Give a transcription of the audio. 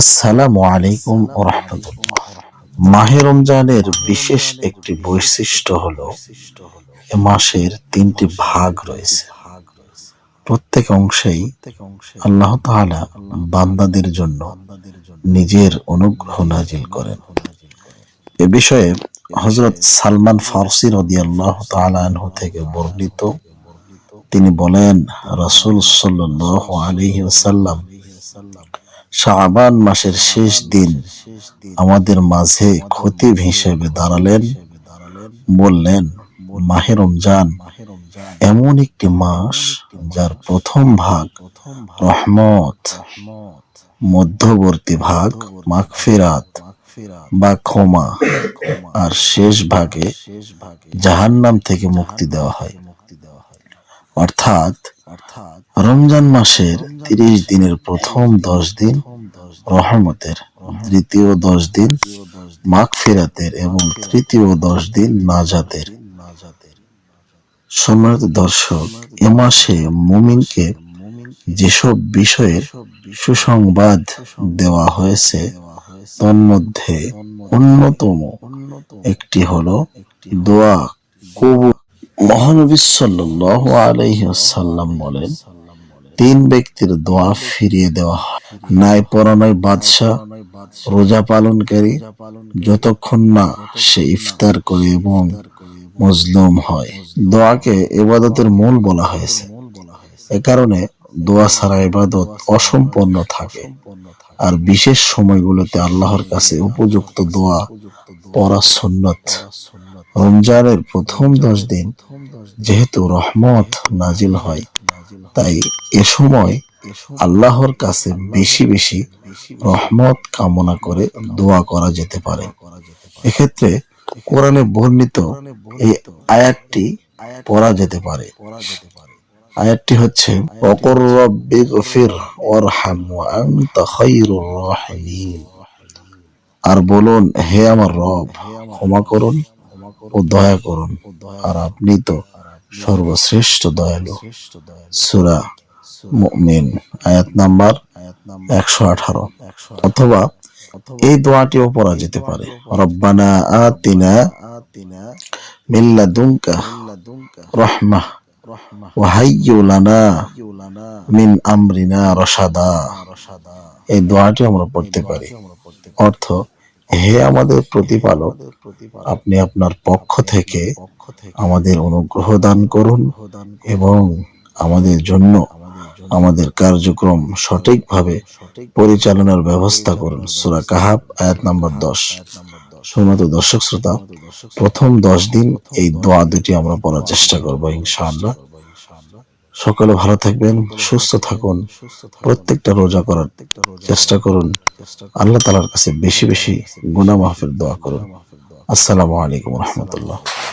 আসসালামু আলাইকুম রহমতুল্লাহ। মাহে রমজানের বিশেষ একটি বৈশিষ্ট্য হলো, এ মাসের তিনটি ভাগ রয়েছে। প্রত্যেক অংশেই আল্লাহ তাআলা বান্দাদের জন্য নিজের অনুগ্রহ নাজিল করেন। এ বিষয়ে হজরত সালমান ফারসি রদিয়াল্লাহ তাআলা আনহু থেকে বর্ণিত। তিনি বলেন, রাসূল সাল্লাল্লাহু আলাইহি ওয়াসাল্লাম শাবান মাসের শেষ দিন আমাদের মাঝে খতিব হিসেবে দাঁড়ালেন, বললেন, মাহে রমজান, এমন একটি মাস যার প্রথম ভাগ রহমত, মধ্যবর্তী ভাগ মাগফিরাত বা ক্ষমা, আর শেষ ভাগে জাহান্নাম থেকে মুক্তি দেওয়া হয়। অর্থাৎ রমজান মাসের তিরিশ দিনের প্রথম দশ দিন রহমতের দ্বিতীয় দশ দিন মাঘ ফেরাতের এবং তৃতীয় দশ দিন নাজাতের। সম্মানিত দর্শক, এ মাসে মুমিনকে যেসব বিষয়ের সুসংবাদ দেওয়া হয়েছে তন্মধ্যে অন্যতম একটি হলো দোয়া কবুল। মহানবী বলেন তিন ব্যক্তির দোয়া ফিরিয়ে দেওয়া হয়। নাই পরানয় বাদশাহ, রোজা পালনকারী যতক্ষণ না সে ইফতার করে এবং মজলুম হয়। দোয়াকে এবাদতের মূল বলা হয়েছে। এ কারণে দোয়া ছাড়া ইবাদত অসম্পন্ন থাকে। আর বিশেষ সময়গুলোতে আল্লাহর কাছে উপযুক্ত দোয়া পড়া সুন্নত। রমজানের প্রথম দশ দিন যেহেতু রহমত নাজিল হয় তাই এ সময় আল্লাহর কাছে বেশি বেশি রহমত কামনা করে দোয়া করা যেতে পারে। এক্ষেত্রে কোরআনে বর্ণিত এই আয়াতটি পড়া যেতে পারে। আয়াতটি হচ্ছে অকর রব্বি গফির ওয়ারহাম ওয়া আনতা খায়রুর রাহিমিন। আর বলুন হে আমার রব ক্ষমা করুন ও দয়া করুন। আর আপনি তো সর্বশ্রেষ্ঠ দয়ালু। সুরা মুমিন আয়াত নাম্বার একশো আঠারো। অথবা এই দোয়াটিও পড়া যেতে পারে। রব্বানা আতিনা মিল্লা দুঙ্কা রহমা মিন আমরিনা রসাদা এই দোয়াটি আমরা পড়তে পারি। অর্থ হে আমাদের প্রতিপালক, আপনি আপনার পক্ষ থেকে আমাদের অনুগ্রহ দান করুন এবং আমাদের জন্য আমাদের কার্যক্রম সঠিকভাবে পরিচালনার ব্যবস্থা করুন। সুরা কাহাব, আয়াত নাম্বার দশ। শুধুমাত্র দর্শক শ্রোতা, প্রথম দশ দিন এই দোয়া দুটি আমরা পড়ার চেষ্টা করব ইনশাআল্লাহ। সকলে ভালো থাকবেন সুস্থ থাকুন। প্রত্যেকটা রোজা করার চেষ্টা করুন। আল্লাহ তালার কাছে বেশি বেশি গুনা মাহফির দোয়া করুন। আসসালামু আলাইকুম। রহমতুল্লাহ।